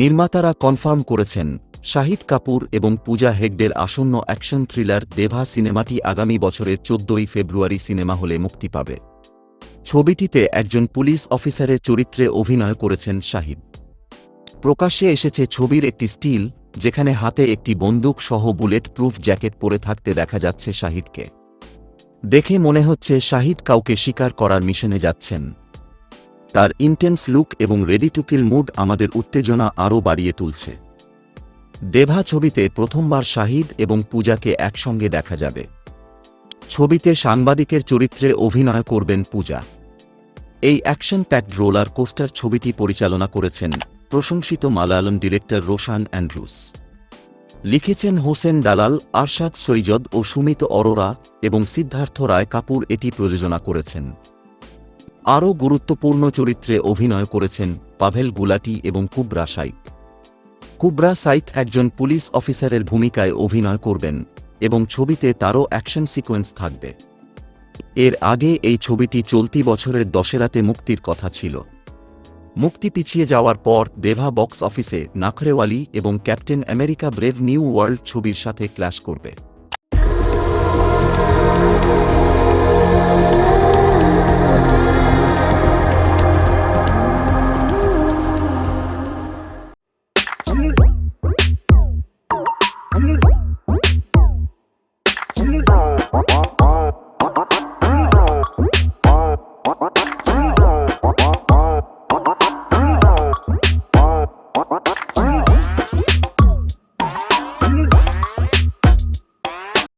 নির্মাতারা কনফার্ম করেছেন, শাহিদ কাপুর এবং পূজা হেগডের আসন্ন অ্যাকশন থ্রিলার দেভা সিনেমাটি আগামী বছরের চোদ্দই ফেব্রুয়ারি সিনেমা হলে মুক্তি পাবে। ছবিটিতে একজন পুলিশ অফিসারের চরিত্রে অভিনয় করেছেন শাহিদ। প্রকাশ্যে এসেছে ছবির একটি স্টিল, যেখানে হাতে একটি বন্দুক সহ বুলেট প্রুফ জ্যাকেট পরে থাকতে দেখা যাচ্ছে শাহিদকে। দেখে মনে হচ্ছে শাহিদ কাউকে শিকার করার মিশনে যাচ্ছেন। তার ইন্টেন্স লুক এবং রেডি টু কিল মুড আমাদের উত্তেজনা আরও বাড়িয়ে তুলছে। দেভা ছবিতে প্রথমবার শাহিদ এবং পূজাকে একসঙ্গে দেখা যাবে। ছবিতে সাংবাদিকের চরিত্রে অভিনয় করবেন পূজা। এই অ্যাকশন প্যাকড রোলার কোস্টার ছবিটি পরিচালনা করেছেন প্রশংসিত মালায়ালম ডিরেক্টর রোশান অ্যান্ড্রুস। লিখেছেন হোসেন দালাল, আরশাদ সৈয়দ ও সুমিত অরোরা এবং সিদ্ধার্থ রায় কাপুর এটি প্রযোজনা করেছেন। আরও গুরুত্বপূর্ণ চরিত্রে অভিনয় করেছেন পাভেল গুলাটি এবং কুবরা সাইত। কুবরা সাইত একজন পুলিশ অফিসারের ভূমিকায় অভিনয় করবেন এবং ছবিতে তারও অ্যাকশন সিকোয়েন্স থাকবে। এর আগে এই ছবিটি চলতি বছরের দশেরাতে মুক্তির কথা ছিল। মুক্তি পিছিয়ে যাওয়ার পর দেভা বক্স অফিসে নাখরেওয়ালি এবং Captain America Brave New World ছবির সাথে ক্ল্যাশ করবে। നിങ്ങൾ